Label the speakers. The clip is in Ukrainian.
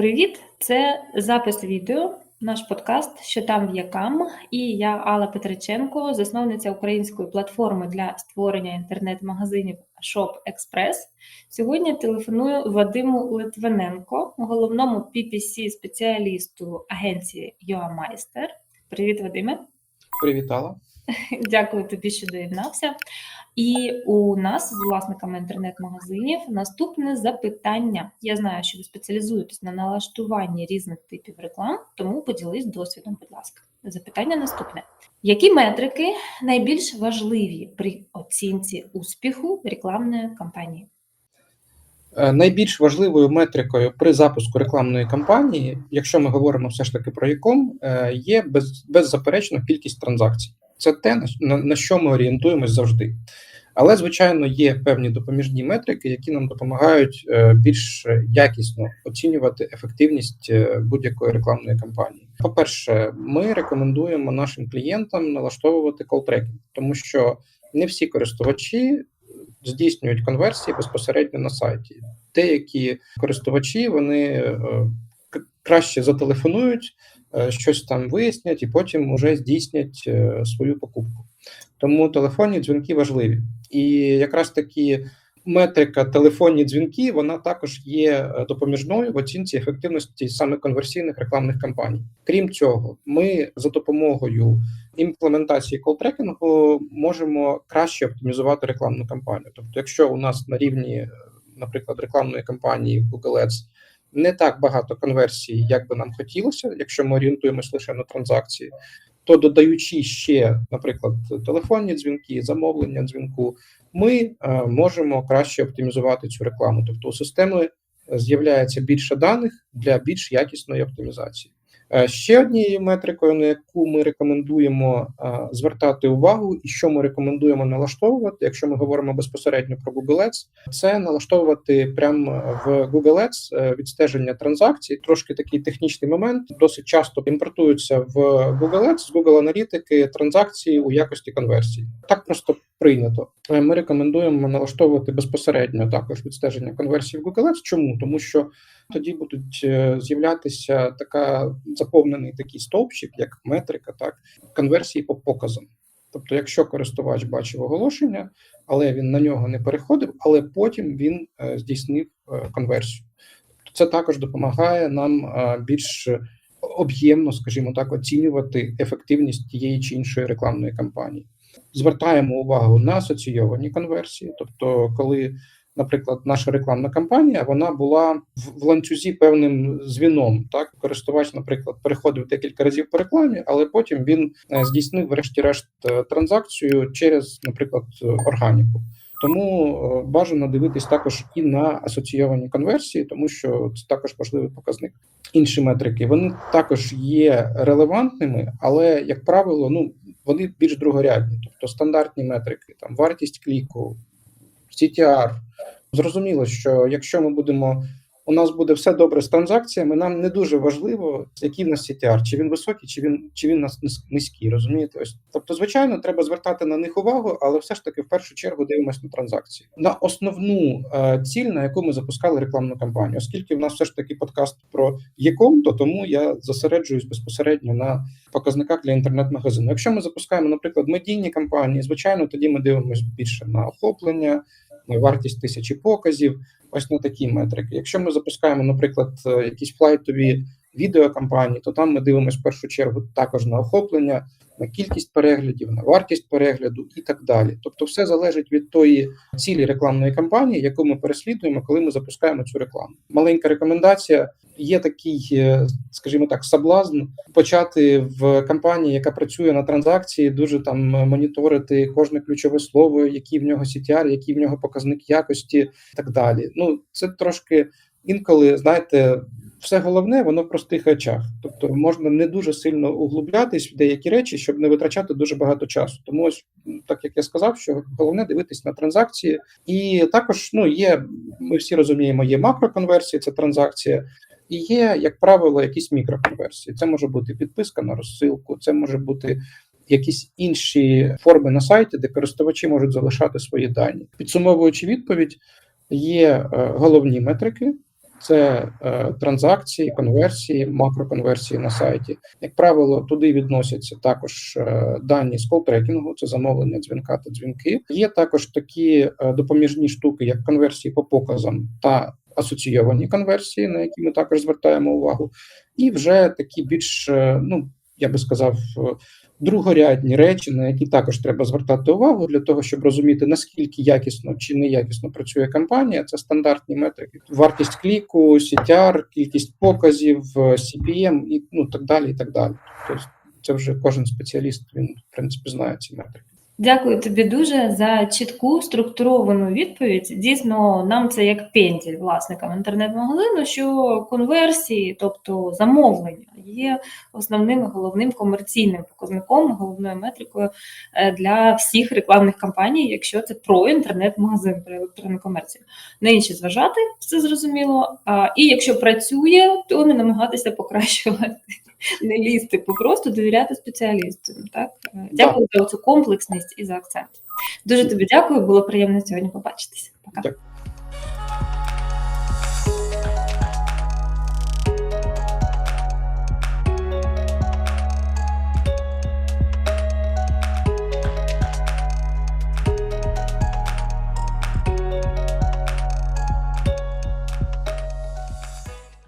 Speaker 1: Привіт! Це запис відео, наш подкаст Що там в якам. І я Алла Петриченко, засновниця української платформи для створення інтернет-магазинів Shop Express. Сьогодні телефоную Вадиму Литвиненко, головному PPC спеціалісту агенції UAMeister. Привіт, Вадиме!
Speaker 2: Привітала.
Speaker 1: Дякую тобі, що доєднався. І у нас з власниками інтернет-магазинів наступне запитання. Я знаю, що ви спеціалізуєтесь на налаштуванні різних типів реклам, тому поділись досвідом, будь ласка. Запитання наступне: які метрики найбільш важливі при оцінці успіху рекламної кампанії?
Speaker 2: Е, Найбільш важливою метрикою при запуску рекламної кампанії, якщо ми говоримо все ж таки про яком, е, є без, беззаперечно кількість транзакцій. Це те, на- що ми орієнтуємось завжди. Але, звичайно, є певні допоміжні метрики, які нам допомагають е, більш якісно оцінювати ефективність е, будь-якої рекламної кампанії. По-перше, ми рекомендуємо нашим клієнтам налаштовувати колл-трекінг, тому що не всі користувачі здійснюють конверсії безпосередньо на сайті. Деякі користувачі вони е, краще зателефонують, е, щось там вияснять і потім вже здійснять е, свою покупку. Тому телефонні дзвінки важливі. І якраз таки метрика телефонні дзвінки вона також є е, допоміжною в оцінці ефективності саме конверсійних рекламних кампаній. Крім цього, ми за допомогою імплементації колл-трекінгу можемо краще оптимізувати рекламну кампанію. Тобто, якщо у нас на рівні, наприклад, рекламної кампанії Google Ads не так багато конверсій, як би нам хотілося, якщо ми орієнтуємось лише на транзакції, то додаючи ще, наприклад, телефонні дзвінки, замовлення дзвінку, ми е, можемо краще оптимізувати цю рекламу. Тобто у системи з'являється більше даних для більш якісної оптимізації. Е, Ще однією метрикою, на яку ми рекомендуємо е, звертати увагу, і що ми рекомендуємо налаштовувати, якщо ми говоримо безпосередньо про Google Ads, це налаштовувати прямо в Google Ads е, відстеження транзакцій. Трошки такий технічний момент. Досить часто імпортуються в Google Ads з Google аналітики транзакції у якості конверсії. Так просто прийнято. Е, Ми рекомендуємо налаштовувати безпосередньо також відстеження конверсій в Google Ads. Чому? Тому що тоді будуть е, з'являтися така заповнений такий стовпчик, як метрика, так конверсії по показам. Тобто, якщо користувач бачив оголошення, але він на нього не переходив, але потім він е, здійснив конверсію. Тобто це також допомагає нам більш об'ємно, скажімо так, оцінювати ефективність тієї чи іншої рекламної кампанії. Звертаємо увагу на асоційовані конверсії, тобто, коли наприклад, наша рекламна кампанія вона була в, ланцюзі певним звіном. Так, користувач, наприклад, переходив декілька разів по рекламі, але потім він е, здійснив, врешті-решт, е, транзакцію через, наприклад, е, органіку. Тому е, бажано дивитись також і на асоційовані конверсії, тому що це також важливий показник. Інші метрики вони також є релевантними, але як правило, ну вони більш другорядні, тобто стандартні метрики, там вартість кліку, CTR. Зрозуміло, що якщо ми будемо, у нас буде все добре з транзакціями, нам не дуже важливо, який в нас CTR, чи він високий, чи він чи він нас низ- низький. Розумієте? Ось тобто, звичайно, треба звертати на них увагу, але все ж таки в першу чергу дивимося на транзакції на основну е, ціль, на яку ми запускали рекламну кампанію. Оскільки в нас все ж таки подкаст про ЄКОМ, то тому я зосереджуюсь безпосередньо на показниках для інтернет-магазину. Якщо ми запускаємо, наприклад, медійні кампанії, звичайно, тоді ми дивимося більше на охоплення, вартість тисячі показів, ось на такі метрики. Якщо ми запускаємо, наприклад, е, якісь флайтові відеокампанії, то там ми дивимося в першу чергу також на охоплення, на кількість переглядів, на вартість перегляду і так далі. Тобто, все залежить від тої цілі рекламної кампанії, яку ми переслідуємо, коли ми запускаємо цю рекламу. Маленька рекомендація. Є такий, е, скажімо так, соблазн почати в кампанії, яка працює на транзакції, дуже там моніторити кожне ключове слово, який в нього CTR, який в нього показник якості, і так далі. Ну це трошки інколи, знаєте, все головне, воно в простих речах. Тобто можна не дуже сильно углублятись в деякі речі, щоб не витрачати дуже багато часу. Тому ось так як я сказав, що головне дивитись на транзакції, і також ну є. Ми всі розуміємо, є макроконверсії, це транзакція. І є, як правило, якісь мікроконверсії. Це може бути підписка на розсилку, це може бути якісь інші форми на сайті, де користувачі можуть залишати свої дані. Підсумовуючи відповідь, є е, головні метрики, це е, транзакції, конверсії, макроконверсії на сайті. Як правило, туди відносяться також е, дані з колтрекінгу, це замовлення дзвінка та дзвінки. Є також такі е, допоміжні штуки, як конверсії по показам та асоційовані конверсії, на які ми також звертаємо увагу, і вже такі більш, е, ну я би сказав, е, другорядні речі, на які також треба звертати увагу для того, щоб розуміти наскільки якісно чи неякісно працює кампанія. Це стандартні метрики: вартість кліку, CTR, кількість показів, е, CPM і ну так далі. І так далі. Тобто це вже кожен спеціаліст він в принципі знає ці метрики.
Speaker 1: Дякую тобі дуже за чітку структуровану відповідь. Дійсно, нам це як пентіль власникам інтернет-магазину, що конверсії, тобто замовлення, є основним головним комерційним показником, головною метрикою е, для всіх рекламних кампаній, якщо це про інтернет-магазин, про електронну комерцію. На інші зважати, це зрозуміло. А, І якщо працює, то не намагатися покращувати, не лізти, просто довіряти спеціалісту. Так? дякую Дякую за цю комплексність і за акцент. Дуже тобі дякую, було приємно сьогодні побачитися. Пока.
Speaker 2: Дякую.